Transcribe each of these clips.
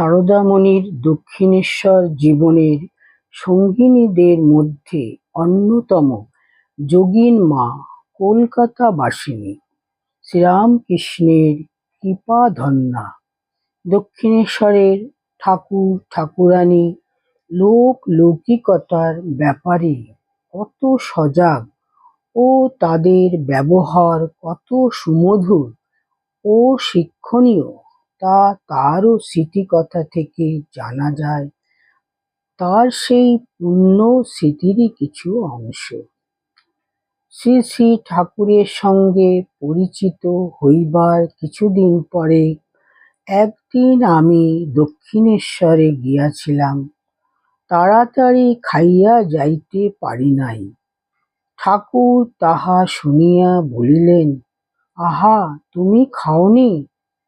সারদামণির দক্ষিণেশ্বর জীবনের সঙ্গিনীদের মধ্যে অন্যতম যোগীন মা কলকাতাবাসিনী শ্রীরামকৃষ্ণের কৃপাধন্যা। দক্ষিণেশ্বরের ঠাকুর, ঠাকুরানী, লোক লৌকিকতার ব্যাপারে কত সজাগ ও তাদের ব্যবহার কত সুমধুর ও শিক্ষণীয়। তা তারও স্মৃতিকথা থেকে জানা যায়, তার সেই পূর্ণ স্মৃতিরই কিছু অংশ। শ্রী শ্রী ঠাকুরের সঙ্গে পরিচিত হইবার কিছুদিন পরে একদিন আমি দক্ষিণেশ্বরে গিয়াছিলাম, তাড়াতাড়ি খাইয়া যাইতে পারি নাই। ঠাকুর তাহা শুনিয়া বলিলেন, আহা, তুমি খাওনি?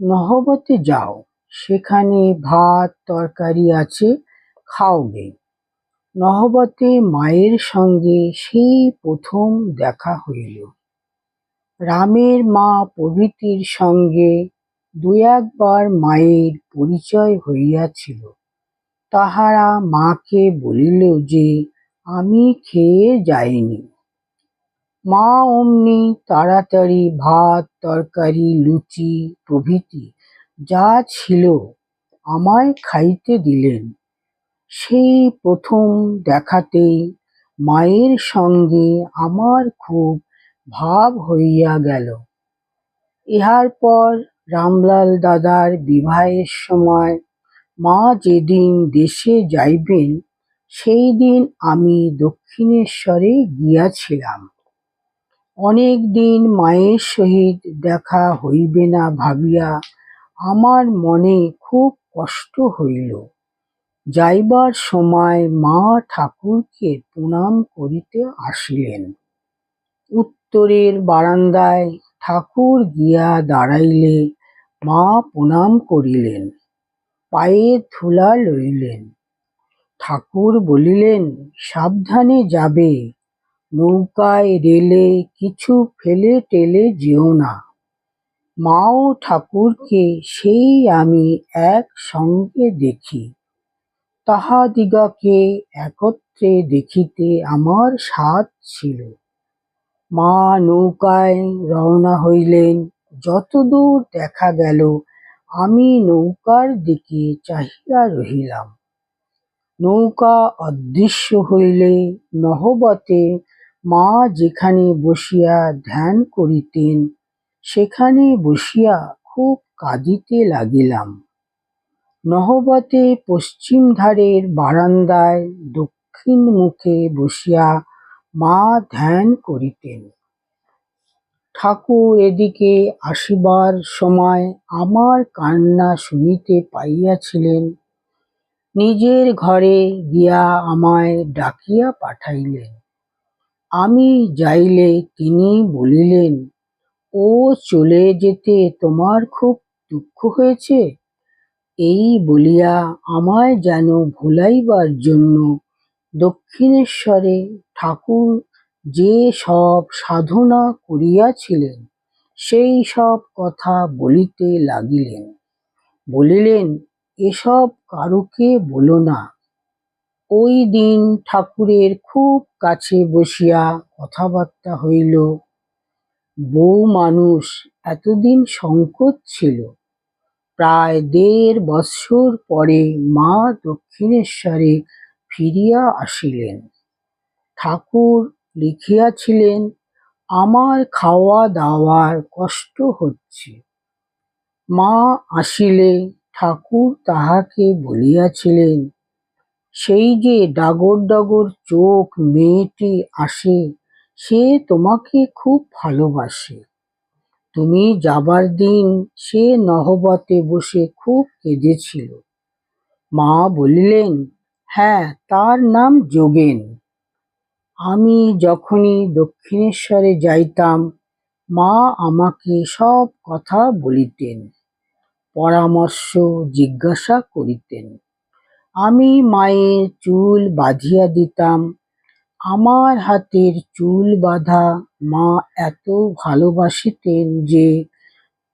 নহবতে যাও, সেখানে ভাত, তরকারি আছে খাওগে নহবতে মায়ের সঙ্গে সেই প্রথম দেখা হইল। রামের মা প্রভৃতির সঙ্গে দু একবার মায়ের পরিচয় হইয়াছিল। তাহারা মাকে বলিল যে, আমি খেয়ে যাইনি। মা অমনি তাড়াতাড়ি ভাত তরকারি, লুচি, প্রভৃতি যা ছিল আমায় খাইতে দিলেন। সেই প্রথম দেখাতেই মায়ের সঙ্গে আমার খুব ভাব হইয়া গেল। ইহার পর রামলাল দাদার বিবাহের সময় মা যেদিন দেশে যাইবেন সেই দিন আমি দক্ষিণেশ্বরে গিয়াছিলাম। অনেক দিন মায়ের সহিত দেখা হইবে না ভাবিয়া আমার মনে খুব কষ্ট হইল। যাইবার সময় মা ঠাকুরকে প্রণাম করিতে আসিলেন। উত্তরের বারান্দায় ঠাকুর গিয়া দাঁড়াইলে মা প্রণাম করিলেন, পায়ে ধুলা লইলেন। ঠাকুর বলিলেন, সাবধানে যাবে নৌকায় রেলে কিছু ফেলে টেলে যেও না। মাও ঠাকুরকে সেই আমি এক সঙ্গে দেখি। তাহাদিগকে একত্রে দেখিতে আমার স্বাদ ছিল। মা নৌকায় রওনা হইলেন যতদূর দেখা গেল, আমি নৌকার দিকে চাহিয়া রহিলাম। নৌকা অদৃশ্য হইলে নহবতে মা যেখানে বসিয়া ধ্যান করিতেন, সেখানে বসিয়া খুব কাঁদিতে লাগিলাম। নহবতে পশ্চিম ধারের বারান্দায় দক্ষিণ মুখে বসিয়া মা ধ্যান করিতেন। ঠাকুর এদিকে আসিবার সময় আমার কান্না শুনিতে পাইয়াছিলেন, নিজের ঘরে গিয়া আমায় ডাকিয়া পাঠাইলেন। আমি যাইলে তিনি বলিলেন, ও চলে যেতে তোমার খুব দুঃখ হয়েছে? এই বলিয়া আমায় যেন ভুলাইবার জন্য দক্ষিণেশ্বরে ঠাকুর যে সব সাধনা করিয়াছিলেন, সেই সব কথা বলিতে লাগিলেন। বলিলেন, এসব কারুকে বলো না ওই দিন ঠাকুরের খুব কাছে বসিয়া কথাবার্তা হইল। বউ মানুষ এতদিন সংকোচ ছিল। প্রায় দেড় বৎসর পরে মা দক্ষিণেশ্বরে ফিরিয়া আসিলেন। ঠাকুর লিখিয়াছিলেন, আমার খাওয়া দাওয়ার কষ্ট হচ্ছে। মা আসিলে, ঠাকুর তাহাকে বলিয়াছিলেন সেই যে ডাগর ডাগর চোখ মেয়েটি আসে, সে তোমাকে খুব ভালোবাসে। তুমি যাবার দিন সে নহবতে বসে খুব কেঁদেছিল। মা বলিলেন হ্যাঁ তার নাম যোগেন। আমি যখনই দক্ষিণেশ্বরে যাইতাম, মা আমাকে সব কথা বলিতেন, পরামর্শ জিজ্ঞাসা করিতেন। আমি মায়ের চুল বাঁধিয়া দিতাম। আমার হাতের চুল বাঁধা মা এত ভালোবাসিতেন যে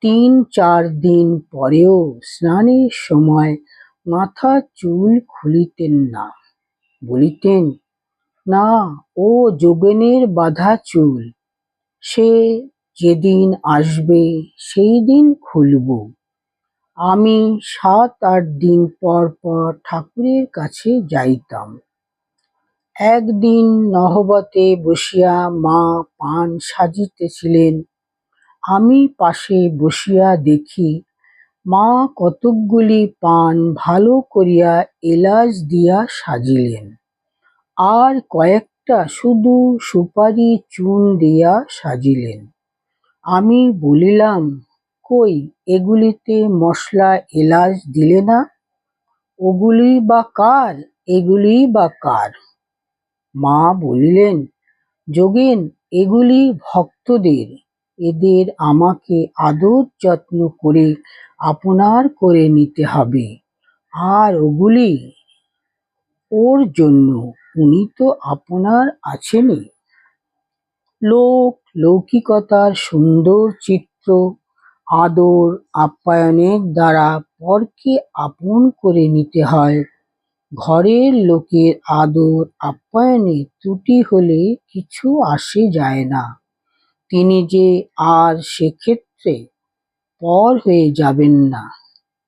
তিন চার দিন পরেও স্নানের সময় মাথা চুল খুলিতেন না। বলিতেন, না, ও যোগেনের বাঁধা চুল। সে যেদিন আসবে, সেই দিন খুলব। আমি সাত আট দিন পর পর ঠাকুরের কাছে যাইতাম। একদিন নহবতে বসিয়া মা পান সাজিতেছিলেন। আমি পাশে বসিয়া দেখি, মা কতকগুলি পান ভালো করিয়া এলাচ দিয়া সাজিলেন। আর কয়েকটা শুধু সুপারি চুন দিয়া সাজিলেন। আমি বলিলাম কই এগুলিতে মশলা এলাচ দিলে না? ওগুলি বা কার? এগুলি বা কার? মা বলিলেন, যোগেন, এগুলি ভক্তদের। এদের আমাকে আদর যত্ন করে আপনার করে নিতে হবে। আর ওগুলি ওর জন্য। উনি তো আপনার আছেনই। লোক, লৌকিকতার সুন্দর চিত্র আদর আপ্যায়নের দ্বারা পরকে আপন করে নিতে হয়। ঘরের লোকের আদর আপ্যায়নে ত্রুটি হলে কিছু আসে যায় না। তিনি যে আর সেক্ষেত্রে পর হয়ে যাবেন না।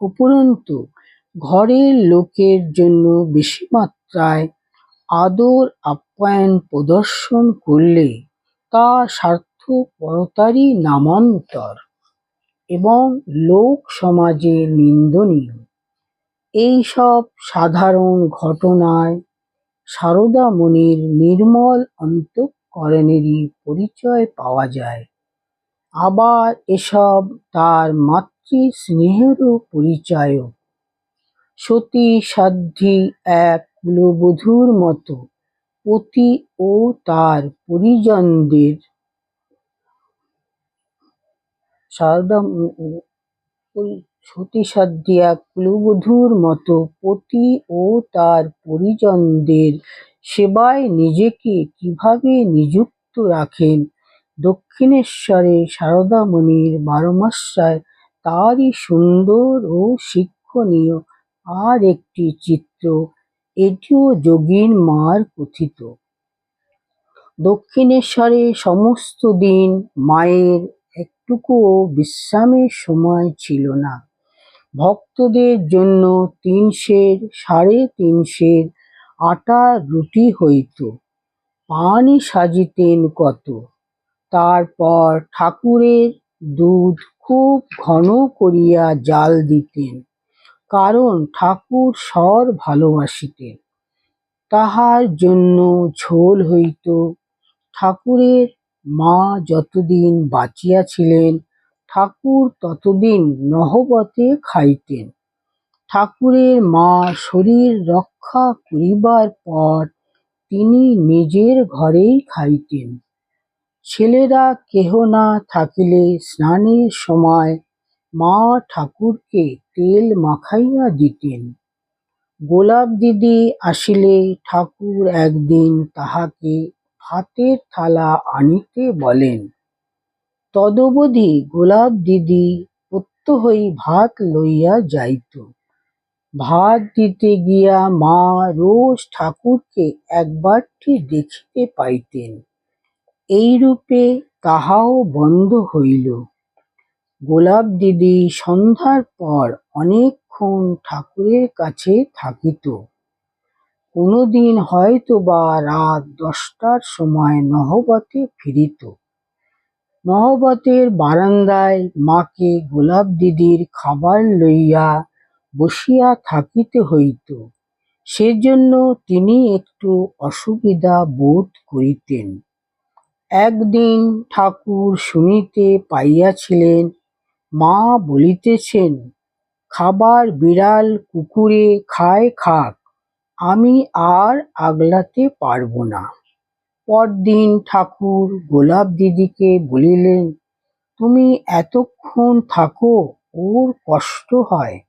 উপরন্তু, ঘরের লোকের জন্য বেশি মাত্রায় আদর আপ্যায়ন প্রদর্শন করলে তা স্বার্থপরতারই নামান্তর। এবং লোক সমাজে নিন্দনীয়। এইসব সাধারণ ঘটনায় সারদা মনির নির্মল অন্তঃকরণেরই পরিচয় পাওয়া যায়। আবার এসব তার মাতৃস্নেহেরও পরিচায়ক সতী সাধ্বী এক কুলবধূর মতো পতি ও তার পরিজনদের সারদা সতীসাধ্বী এক কুলবধূর মতো পতি ও তার পরিজনদের সেবায় নিজেকে কীভাবে নিযুক্ত রাখেন? দক্ষিণেশ্বরে সারদামণির বারোমাস্যায় তারই সুন্দর ও শিক্ষণীয় আর একটি চিত্র, এটিও যোগীন মার কথিত। দক্ষিণেশ্বরে সমস্ত দিন মায়ের একটুকুও বিশ্রামের সময় ছিল না। ভক্তদের জন্য তিন সের সাড়ে তিন সের আটার রুটি হইত। পানি সাজিতেন কত। তারপর ঠাকুরের দুধ খুব ঘন করিয়া জাল দিতেন, কারণ ঠাকুর স্বর ভালোবাসিতেন। তাহার জন্য ঝোল হইত। ঠাকুরের মা যতদিন বাঁচিয়াছিলেন, ঠাকুর ততদিন নহবতে খাইতেন। ঠাকুরের মা শরীর রক্ষা করিবার পর তিনি নিজের ঘরেই খাইতেন। ছেলেরা কেহ না থাকিলে স্নানের সময় মা ঠাকুরকে তেল মাখাইয়া দিতেন। গোলাপ দিদি আসিলে ঠাকুর একদিন তাহাকে ভাতের থালা আনিতে বলেন, তদবধি গোলাপ দিদি প্রত্যহই ভাত লইয়া যাইত। ভাত দিতে গিয়া মা রোজ ঠাকুরকে একবারটি দেখিতে পাইতেন। এইরূপে তাহাও বন্ধ হইল। গোলাপ দিদি সন্ধ্যার পর অনেকক্ষণ ঠাকুরের কাছে থাকিত। কোনোদিন হয়তো বা রাত দশটার সময় নহবতে ফিরিত। নহবতের বারান্দায় মাকে গোলাপ দিদির খাবার লইয়া বসিয়া থাকিতে হইত। সেজন্য তিনি একটু অসুবিধা বোধ করিতেন। একদিন ঠাকুর শুনিতে পাইয়াছিলেন, মা বলিতেছেন, খাবার বিড়াল কুকুরে খায় খাক আমি আর আগলাতে পারব না। পরদিন ঠাকুর গোলাপ দিদিকে বলিলেন, তুমি এতক্ষণ থাকো, ওর কষ্ট হয়।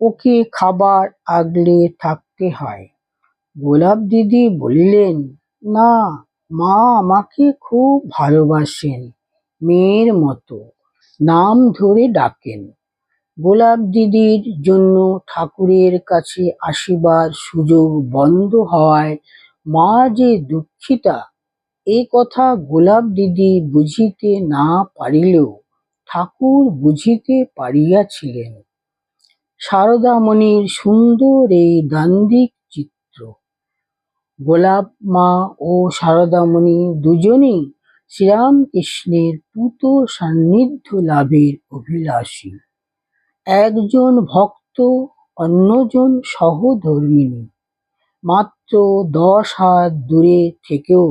ওকে খাবার আগলে থাকতে হয়। গোলাপ দিদি বলিলেন, না, মা আমাকে খুব ভালোবাসেন, মেয়ের মতো। নাম ধরে ডাকেন। গোলাপ দিদির জন্য ঠাকুরের কাছে আসিবার সুযোগ বন্ধ হওয়ায় মা যে দুঃখিতা, এ কথা গোলাপ দিদি বুঝিতে না পারিলেও ঠাকুর বুঝিতে পারিয়াছিলেন। সারদামণির সুন্দর এই দান্দিক চিত্র। গোলাপ মা ও সারদামণি দুজনেই শ্রীরামকৃষ্ণের পুত সান্নিধ্য লাভের অভিলাষী। একজন ভক্ত, অন্যজন সহধর্মিনী মাত্র দশ হাত দূরে থেকেও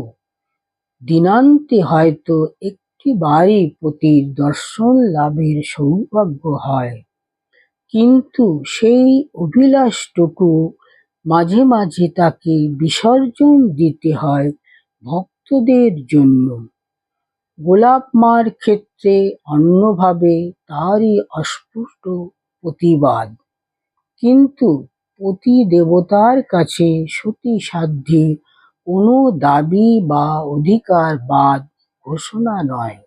দিনান্তে হয়তো একটিবারই পতির দর্শন লাভের সৌভাগ্য হয়। কিন্তু সেই অভিলাষটুকু মাঝে মাঝে তাকে বিসর্জন দিতে হয় ভক্তদের জন্য। গোলাপ মার ক্ষেত্রে অন্যভাবে তারই অস্পষ্ট প্রতিবাদ। কিন্তু প্রতি দেবতার কাছে সতী সাধ্যে কোনো দাবি বা অধিকার বাদ ঘোষণা নয়।